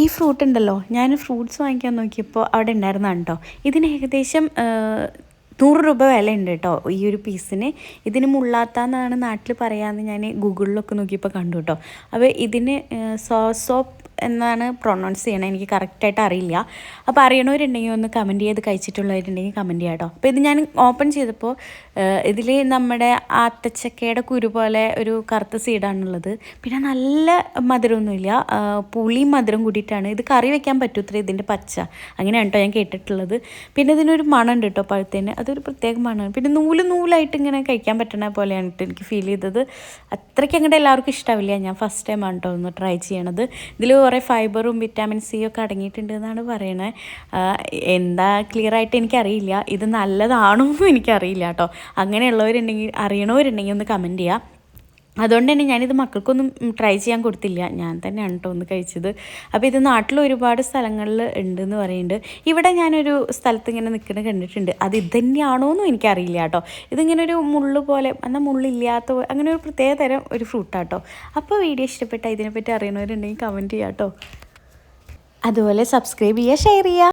ഈ ഫ്രൂട്ട് ഉണ്ടല്ലോ ഞാൻ ഫ്രൂട്ട്സ് വാങ്ങിക്കാൻ നോക്കിയപ്പോൾ അവിടെ ഉണ്ടായിരുന്നതാണ് കേട്ടോ ഇതിന് ഏകദേശം നൂറ് രൂപ വില ഉണ്ട് കേട്ടോ ഈ ഒരു പീസിന് ഇതിന് മുള്ളാത്താന്നാണ് നാട്ടിൽ പറയാമെന്ന് ഞാൻ ഗൂഗിളിലൊക്കെ നോക്കിയപ്പോൾ കണ്ടു കേട്ടോ. അപ്പോൾ ഇതിന് സോപ്പ് എന്നാണ് പ്രൊണൗൺസ് ചെയ്യണത്. എനിക്ക് കറക്റ്റായിട്ട് അറിയില്ല. അപ്പോൾ അറിയണവരുണ്ടെങ്കിൽ ഒന്ന് കമന്റ് ചെയ്ത് കഴിച്ചിട്ടുള്ളവരുണ്ടെങ്കിൽ കമന്റ് ചെയ്യാം കേട്ടോ അപ്പോൾ ഇത് ഞാൻ ഓപ്പൺ ചെയ്തപ്പോൾ ഇതിൽ നമ്മുടെ ആത്തച്ചക്കയുടെ കുരു പോലെ ഒരു കറുത്ത സീഡാണുള്ളത് പിന്നെ നല്ല മധുരമൊന്നുമില്ല. പുളിയും മധുരം കൂടിയിട്ടാണ്. ഇത് കറി വെക്കാൻ പറ്റൂത്ര ഇതിന്റെ പച്ച. അങ്ങനെയാണ് കേട്ടോ ഞാൻ കേട്ടിട്ടുള്ളത്. പിന്നെ ഇതിനൊരു മണമുണ്ട് കേട്ടോ പഴുത്തേന് അതൊരു പ്രത്യേക മണമാണ്. പിന്നെ നൂൽ നൂലായിട്ട് ഇങ്ങനെ കഴിക്കാൻ പറ്റണ പോലെയാണ് കേട്ടോ എനിക്ക് ഫീൽ ചെയ്തത്. അത്രയ്ക്ക് അങ്ങോട്ട് എല്ലാവർക്കും ഇഷ്ടമാവില്ല ഞാൻ ഫസ്റ്റ് ടൈം ആണ് കേട്ടോ ഒന്ന് ട്രൈ ചെയ്യണത്. ഇതിൽ കുറേ ഫൈബറും വിറ്റാമിൻ സി ഒക്കെ അടങ്ങിയിട്ടുണ്ട് എന്നാണ് പറയുന്നത് എന്താ ക്ലിയർ ആയിട്ട് എനിക്കറിയില്ല. ഇത് നല്ലതാണോ എന്നും എനിക്കറിയില്ല കേട്ടോ. അങ്ങനെയുള്ളവരുണ്ടെങ്കിൽ അറിയണവരുണ്ടെങ്കിൽ ഒന്ന് കമന്റ് ചെയ്യുക അതുകൊണ്ട് തന്നെ ഞാനിത് മക്കൾക്കൊന്നും ട്രൈ ചെയ്യാൻ കൊടുത്തില്ല. ഞാൻ തന്നെയാണ് കേട്ടോ ഒന്ന് കഴിച്ചത്. അപ്പോൾ ഇത് നാട്ടിൽ ഒരുപാട് സ്ഥലങ്ങളിൽ ഉണ്ടെന്ന് പറയുന്നുണ്ട് ഇവിടെ ഞാനൊരു സ്ഥലത്ത് ഇങ്ങനെ നിൽക്കുന്നത് കണ്ടിട്ടുണ്ട്. അത് ഇത് തന്നെയാണോ എന്നും എനിക്കറിയില്ല കേട്ടോ ഇതിങ്ങനെ ഒരു മുള്ളു പോലെ എന്നാൽ മുള്ളില്ലാത്ത അങ്ങനെ ഒരു പ്രത്യേക തരം ഒരു ഫ്രൂട്ടാട്ടോ അപ്പോൾ വീഡിയോ ഇഷ്ടപ്പെട്ട ഇതിനെപ്പറ്റി അറിയണവരുണ്ടെങ്കിൽ കമന്റ് ചെയ്യാം കേട്ടോ അതുപോലെ സബ്സ്ക്രൈബ് ചെയ്യുക ഷെയർ ചെയ്യുക.